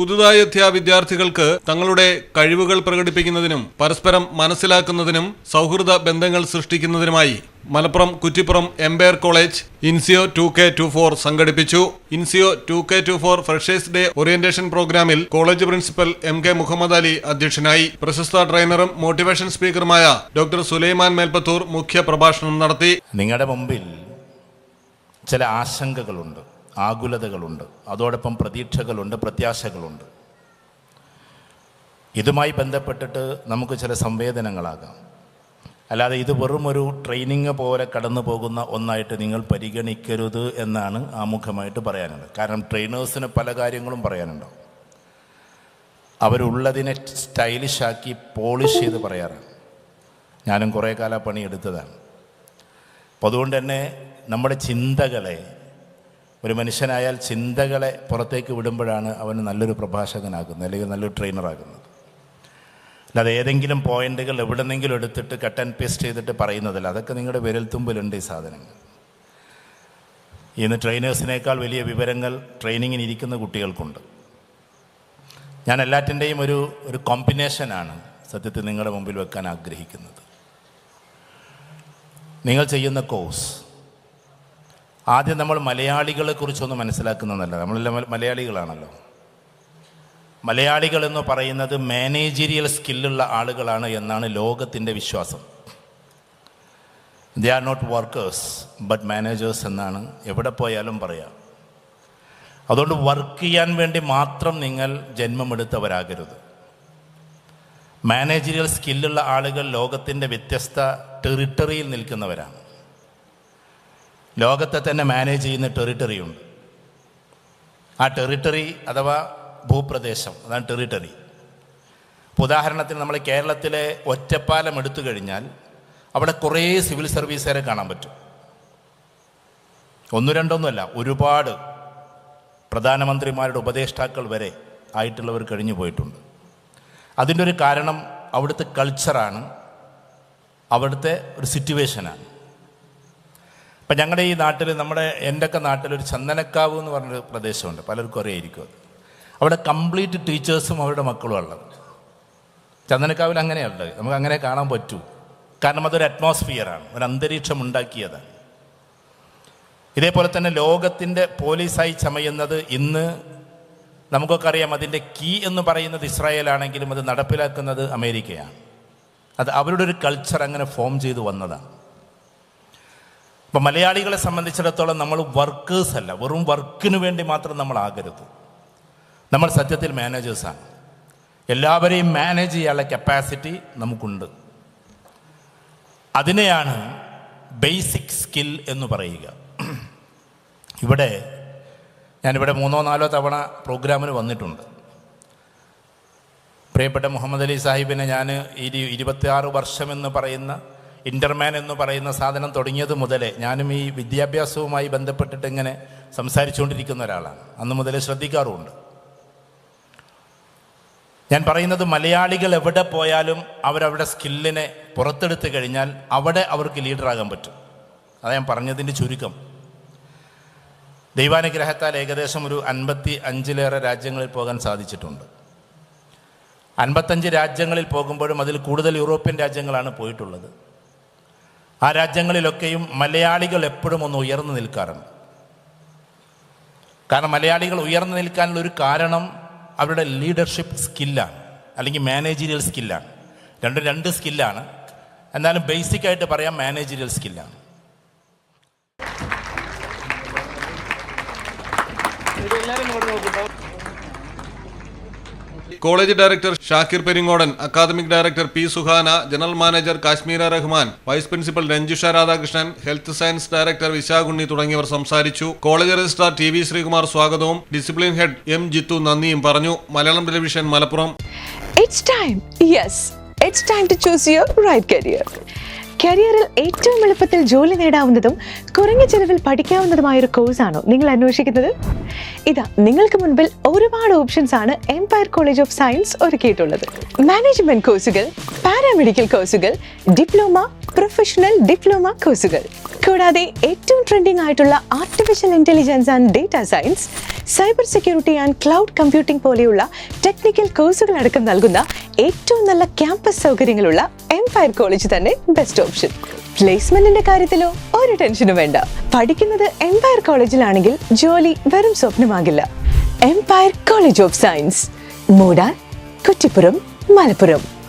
പുതുതായി എത്തിയ വിദ്യാർത്ഥികൾക്ക് തങ്ങളുടെ കഴിവുകൾ പ്രകടിപ്പിക്കുന്നതിനും പരസ്പരം മനസ്സിലാക്കുന്നതിനും സൗഹൃദ ബന്ധങ്ങൾ സൃഷ്ടിക്കുന്നതിനുമായി Malappuram Kuttippuram Empire college ഇൻസിയോ two K two four സംഘടിപ്പിച്ചു. ഇൻസിയോ two K two four freshers day orientation പ്രോഗ്രാമിൽ college principal M K Muhammad Ali അധ്യക്ഷനായി. പ്രശസ്ത ട്രെയിനറും മോട്ടിവേഷൻ സ്പീക്കറുമായ ഡോക്ടർ സുലൈമാൻ മേൽപ്പത്തൂർ മുഖ്യ പ്രഭാഷണം നടത്തി. നിങ്ങളുടെ മുമ്പിൽ ചില ആശങ്കകളുണ്ട്. ആകുലതകളുണ്ട്. അതോടൊപ്പം പ്രതീക്ഷകളുണ്ട് പ്രത്യാശകളുണ്ട്. ഇതുമായി ബന്ധപ്പെട്ടിട്ട് നമുക്ക് ചില സംവേദനങ്ങളാകാം. അല്ലാതെ ഇത് വെറും ഒരു ട്രെയിനിങ് പോലെ കടന്നു പോകുന്ന ഒന്നായിട്ട് നിങ്ങൾ പരിഗണിക്കരുത് എന്നാണ് ആമുഖമായിട്ട് പറയാനുള്ളത്. കാരണം ട്രെയിനേഴ്സിന് പല കാര്യങ്ങളും പറയാനുണ്ടാവും. അവരുള്ളതിനെ സ്റ്റൈലിഷാക്കി പോളിഷ് ചെയ്ത് പറയാറാണ്. ഞാനും കുറേ കാലം പണിയെടുത്തതാണ് അപ്പോൾ അതുകൊണ്ട് തന്നെ നമ്മുടെ ചിന്തകളെ ഒരു മനുഷ്യനായാൽ ചിന്തകളെ പുറത്തേക്ക് വിടുമ്പോഴാണ് അവന് നല്ലൊരു പ്രഭാഷകനാകുന്നത് അല്ലെങ്കിൽ നല്ലൊരു ട്രെയിനറാകുന്നത്. അല്ലാതെ ഏതെങ്കിലും പോയിന്റുകൾ എവിടെന്നെങ്കിലും എടുത്തിട്ട് കട്ട് ആൻഡ് പേസ്റ്റ് ചെയ്തിട്ട് പറയുന്നതല്ല. അതൊക്കെ നിങ്ങളുടെ വിരൽത്തുമ്പിലുണ്ട് ഈ സാധനങ്ങൾ. ഇന്ന് ട്രെയിനേഴ്സിനേക്കാൾ വലിയ വിവരങ്ങൾ ട്രെയിനിങ്ങിന് ഇരിക്കുന്ന കുട്ടികൾക്കുണ്ട്. ഞാൻ എല്ലാറ്റിന്റെയും ഒരു ഒരു കോമ്പിനേഷനാണ് സത്യത്തിൽ നിങ്ങളുടെ മുമ്പിൽ വെക്കാൻ ആഗ്രഹിക്കുന്നത്. നിങ്ങൾ ചെയ്യുന്ന കോഴ്സ് ആദ്യം നമ്മൾ മലയാളികളെ കുറിച്ചൊന്ന് മനസ്സിലാക്കുന്നതല്ല. നമ്മളെല്ലാം മലയാളികളാണല്ലോ. മലയാളികൾ എന്ന് പറയുന്നത് മാനേജീരിയൽ സ്കില്ലുള്ള ആളുകളാണ് എന്നാണ് ലോകത്തിന്റെ വിശ്വാസം. They are not workers but managers എന്നാണ് എവിടെ പോയാലും പറയാം. അതുകൊണ്ട് വർക്ക് ചെയ്യാൻ വേണ്ടി മാത്രം നിങ്ങൾ ജന്മമെടുത്തവരാകരുത്. മാനേജീരിയൽ സ്കില്ലുള്ള ആളുകൾ ലോകത്തിന്റെ വ്യത്യസ്ത ടെറിട്ടറിയിൽ നിൽക്കുന്നവരാണ്. ലോകത്തെ തന്നെ മാനേജ് ചെയ്യുന്ന ടെറിട്ടറി ഉണ്ട്. ആ ടെറിട്ടറി അഥവാ ഭൂപ്രദേശം അതാണ് ടെറിട്ടറി ഇപ്പോൾ ഉദാഹരണത്തിന് നമ്മൾ കേരളത്തിലെ ഒറ്റപ്പാലം എടുത്തു കഴിഞ്ഞാൽ അവിടെ കുറേ സിവിൽ സർവീസുകാരെ കാണാൻ പറ്റും. ഒന്നു രണ്ടൊന്നുമല്ല ഒരുപാട് പ്രധാനമന്ത്രിമാരുടെ ഉപദേഷ്ടാക്കൾ വരെ ആയിട്ടുള്ളവർ കഴിഞ്ഞു പോയിട്ടുണ്ട്. അതിന്റെ ഒരു കാരണം അവിടുത്തെ കൾച്ചറാണ് അവിടുത്തെ ഒരു സിറ്റുവേഷനാണ് ഇപ്പം ഞങ്ങളുടെ ഈ നാട്ടിൽ നമ്മുടെ എന്റെയൊക്കെ നാട്ടിൽ ഒരു ചന്ദനക്കാവ് എന്ന് പറഞ്ഞൊരു പ്രദേശമുണ്ട്. പലർക്കും അറിയായിരിക്കും അത്. അവിടെ കംപ്ലീറ്റ് ടീച്ചേഴ്സും അവരുടെ മക്കളും ഉള്ളത്. ചന്ദനക്കാവിൽ അങ്ങനെയുള്ളത് നമുക്ക് അങ്ങനെ കാണാൻ പറ്റൂ. കാരണം അതൊരു അറ്റ്മോസ്ഫിയറാണ്. ഒരു അന്തരീക്ഷം ഉണ്ടാക്കിയതാണ്. ഇതേപോലെ തന്നെ ലോകത്തിന്റെ പോലീസായി ചമയുന്നത് ഇന്ന് നമുക്കൊക്കെ അറിയാം അതിന്റെ കീ എന്ന് പറയുന്നത് ഇസ്രായേൽ ആണെങ്കിലും അത് നടപ്പിലാക്കുന്നത് അമേരിക്കയാണ്. അത് അവരുടെ ഒരു കൾച്ചർ അങ്ങനെ ഫോം ചെയ്തു വന്നതാണ്. ഇപ്പം മലയാളികളെ സംബന്ധിച്ചിടത്തോളം നമ്മൾ വർക്കേഴ്സ് അല്ല. വെറും വർക്കിന് വേണ്ടി മാത്രം നമ്മൾ ആകരുത്. നമ്മൾ സത്യത്തിൽ മാനേജേഴ്സാണ് എല്ലാവരെയും മാനേജ് ചെയ്യാനുള്ള കപ്പാസിറ്റി നമുക്കുണ്ട്. അതിനെയാണ് ബേസിക് സ്കിൽ എന്ന് പറയുക. ഇവിടെ ഞാനിവിടെ മൂന്നോ നാലോ തവണ പ്രോഗ്രാമിന് വന്നിട്ടുണ്ട്. പ്രിയപ്പെട്ട മുഹമ്മദ് അലി സാഹിബിനെ ഞാൻ ഇരു ഇരുപത്തിയാറ് വർഷമെന്ന് പറയുന്ന ഇന്റർമാൻ എന്ന് പറയുന്ന സാധനം തുടങ്ങിയത് മുതലേ ഞാനും ഈ വിദ്യാഭ്യാസവുമായി ബന്ധപ്പെട്ടിട്ട് ഇങ്ങനെ സംസാരിച്ചുകൊണ്ടിരിക്കുന്ന ഒരാളാണ്. അന്ന് മുതലേ ശ്രദ്ധിക്കാറുമുണ്ട്. ഞാൻ പറയുന്നത് മലയാളികൾ എവിടെ പോയാലും അവരവരുടെ സ്കില്ലിനെ പുറത്തെടുത്ത് കഴിഞ്ഞാൽ അവിടെ അവർക്ക് ലീഡറാകാൻ പറ്റും. അതാ ഞാൻ പറഞ്ഞതിന്റെ ചുരുക്കം. ദൈവാനുഗ്രഹത്താൽ ഏകദേശം ഒരു അൻപത്തി അഞ്ചിലേറെ രാജ്യങ്ങളിൽ പോകാൻ സാധിച്ചിട്ടുണ്ട്. അൻപത്തഞ്ച് രാജ്യങ്ങളിൽ പോകുമ്പോഴും അതിൽ കൂടുതൽ യൂറോപ്യൻ രാജ്യങ്ങളാണ് പോയിട്ടുള്ളത്. ആ രാജ്യങ്ങളിലൊക്കെയും മലയാളികൾ എപ്പോഴും ഒന്ന് ഉയർന്നു നിൽക്കാറുണ്ട്. കാരണം മലയാളികൾ ഉയർന്നു നിൽക്കാനുള്ള ഒരു കാരണം അവരുടെ ലീഡർഷിപ്പ് സ്കില്ലാണ് അല്ലെങ്കിൽ മാനേജീരിയൽ സ്കില്ലാണ് രണ്ടും രണ്ട് സ്കില്ലാണ് എന്നാലും ബേസിക് ആയിട്ട് പറയാം managerial സ്കില്ലാണ് college director Shakir Peringodan academic director P Suhana general manager Kashmira Rahman vice principal Ranjusha Radhakrishnan health science director Vishakhunni തുടങ്ങിയവർ സംസാരിച്ചു. College registrar T V Sreekumar സ്വാഗതവും. ഡിസിപ്ലിൻ ഹെഡ് എം ജിത്തു നന്ദിയും പറഞ്ഞു. Malayalam television Malappuram. It's time. Yes, it's time to choose your right. കരിയറിൽ ഏറ്റവും എളുപ്പത്തിൽ ജോലി നേടാവുന്നതും കുറഞ്ഞ ചെലവിൽ പഠിക്കാവുന്നതുമായ ഒരു കോഴ്സാണോ നിങ്ങൾ അന്വേഷിക്കുന്നത്? ഇതാ നിങ്ങൾക്ക് മുൻപിൽ ഒരുപാട് ഓപ്ഷൻസ് ആണ് എംപയർ കോളേജ് ഓഫ് സയൻസ് ഒരുക്കിയിട്ടുള്ളത്. മാനേജ്മെന്റ് കോഴ്സുകൾ പാരാമെഡിക്കൽ കോഴ്സുകൾ ഡിപ്ലോമ പ്രൊഫഷണൽ ഡിപ്ലോമ കോഴ്സുകൾ കൂടാതെ ഏറ്റവും ട്രെൻഡിംഗ് ആയിട്ടുള്ള artificial intelligence and data science cyber security and cloud computing പോലെയുള്ള ടെക്നിക്കൽ കോഴ്സുകൾ അടക്കം നൽകുന്ന ഏറ്റവും നല്ല ക്യാമ്പസ് സൗകര്യങ്ങളുള്ള എംപയർ കോളേജ് തന്നെ ബെസ്റ്റ് ഓപ്ഷൻ പ്ലേസ്മെന്റിന്റെ കാര്യത്തിലോ ഒരു ടെൻഷനും വേണ്ട. പഠിക്കുന്നത് എംപയർ കോളേജിലാണെങ്കിൽ ജോലി വെറും സ്വപ്നമാകില്ല. എംപയർ കോളേജ് ഓഫ് സയൻസ് മൂടാൻ കുറ്റിപ്പുറം മലപ്പുറം.